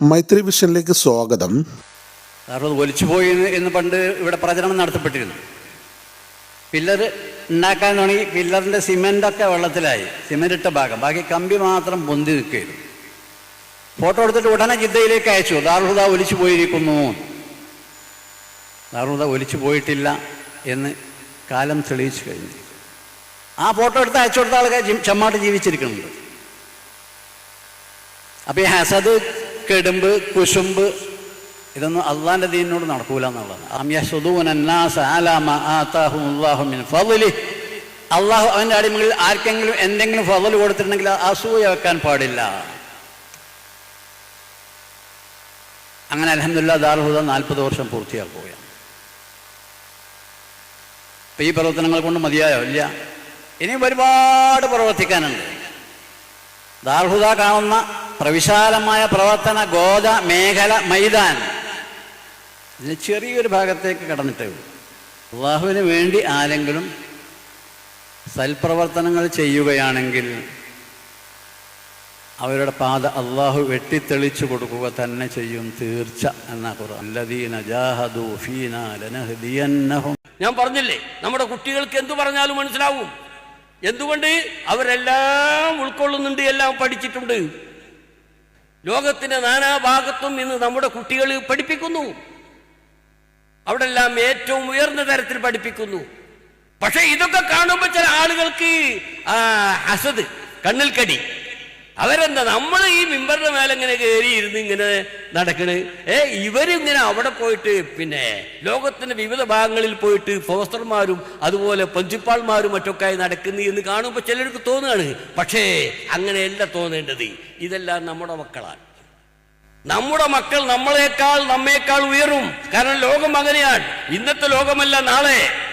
മൈത്രി വിഷനിലേക്ക് സ്വാഗതം. ഒലിച്ചു ഒലിച്ചുപോയി എന്ന് പണ്ട് ഇവിടെ പ്രചരണം നടത്തപ്പെട്ടിരുന്നു. പില്ലർ ഉണ്ടാക്കാൻ തുടങ്ങി പില്ലറിന്റെ സിമെന്റൊക്കെ വെള്ളത്തിലായി സിമെന്റ് ഇട്ട ഭാഗം. ബാക്കി കമ്പി മാത്രം പൊന്തി നിൽക്കുകയായിരുന്നു. ഫോട്ടോ എടുത്തിട്ട് ഉടനെ ജിദ്ദയിലേക്ക് അയച്ചു ദാർഹുദ ഒലിച്ചു പോയിരിക്കുന്നു ദാർഹുദ ഒലിച്ചു പോയിട്ടില്ല എന്ന് കാലം തെളിയിച്ചു കഴിഞ്ഞു. ആ ഫോട്ടോ എടുത്ത് അയച്ചു കൊടുത്ത ആൾക്കാർ ചെമ്മാട്ട് ജീവിച്ചിരിക്കുന്നുണ്ട്. അപ്പൊ ഈ ഹസദ് കെടുമ്പ് കുശുമ്പ് ഇതൊന്നും അള്ളാന്റെ ദീനോട് നടക്കൂല എന്നുള്ളതാണ്. അം യഹ്സുദൂന അന്നാസ അലാ മാ മിൻ ഫളലി അള്ളാഹു അവന്റെ അടിമകളിൽ ആർക്കെങ്കിലും എന്തെങ്കിലും ഫضൽ കൊടുത്തിട്ടുണ്ടെങ്കിൽ അസൂയ വെക്കാൻ പാടില്ല. അങ്ങനെ അലഹമില്ല ദാർഹുദ നാൽപ്പത് വർഷം പൂർത്തിയാക്കുകയാണ് അപ്പൊ ഈ പ്രവർത്തനങ്ങൾ കൊണ്ട് മതിയായോ? ഇല്ല. ഇനിയും ഒരുപാട് പ്രവർത്തിക്കാനുണ്ട്. ദാർഹുദ കാണുന്ന പ്രവിശാലമായ പ്രവർത്തന ഗോത മേഖല മൈതാൻ. ഇതിന് ചെറിയൊരു ഭാഗത്തേക്ക് കടന്നിട്ടേ ഉള്ളൂ. അള്ളാഹുവിന് വേണ്ടി ആരെങ്കിലും സൽപ്രവർത്തനങ്ങൾ ചെയ്യുകയാണെങ്കിൽ അവരുടെ പാത അള്ളാഹു വെട്ടിത്തെളിച്ചു കൊടുക്കുക തന്നെ ചെയ്യും തീർച്ച എന്ന ഞാൻ പറഞ്ഞില്ലേ നമ്മുടെ കുട്ടികൾക്ക് എന്തു പറഞ്ഞാലും മനസ്സിലാവും. എന്തുകൊണ്ട്? അവരെല്ലാം ഉൾക്കൊള്ളുന്നുണ്ട് എല്ലാം പഠിച്ചിട്ടുണ്ട്. ലോകത്തിന്റെ നാനാഭാഗത്തും ഇന്ന് നമ്മുടെ കുട്ടികൾ പഠിപ്പിക്കുന്നു. അവിടെ എല്ലാം ഏറ്റവും ഉയർന്ന തരത്തിൽ പഠിപ്പിക്കുന്നു. പക്ഷെ ഇതൊക്കെ കാണുമ്പോൾ ചില ആളുകൾക്ക് ആ, ഹസത് കണ്ണിൽ കടി. അവരെന്താ നമ്മൾ ഈ മിമ്പറിന്റെ മേലെ ഇങ്ങനെ കയറി ഇരുന്ന് ഇങ്ങനെ നടക്കണ്? ഏ ഇവരിങ്ങനെ അവിടെ പോയിട്ട് പിന്നെ ലോകത്തിന്റെ വിവിധ ഭാഗങ്ങളിൽ പോയിട്ട് ഫോസ്റ്റർമാരും അതുപോലെ പ്രിൻസിപ്പാൾമാരും മറ്റൊക്കെ നടക്കുന്നു എന്ന് കാണുമ്പോൾ ചിലർക്ക് തോന്നുകയാണ്. പക്ഷേ അങ്ങനെയല്ല തോന്നേണ്ടത്. ഇതെല്ലാം നമ്മുടെ മക്കളാണ്. നമ്മുടെ മക്കൾ നമ്മളെക്കാൾ നമ്മേക്കാൾ ഉയരും. കാരണം ലോകം അങ്ങനെയാണ്. ഇന്നത്തെ ലോകമല്ല നാളെ.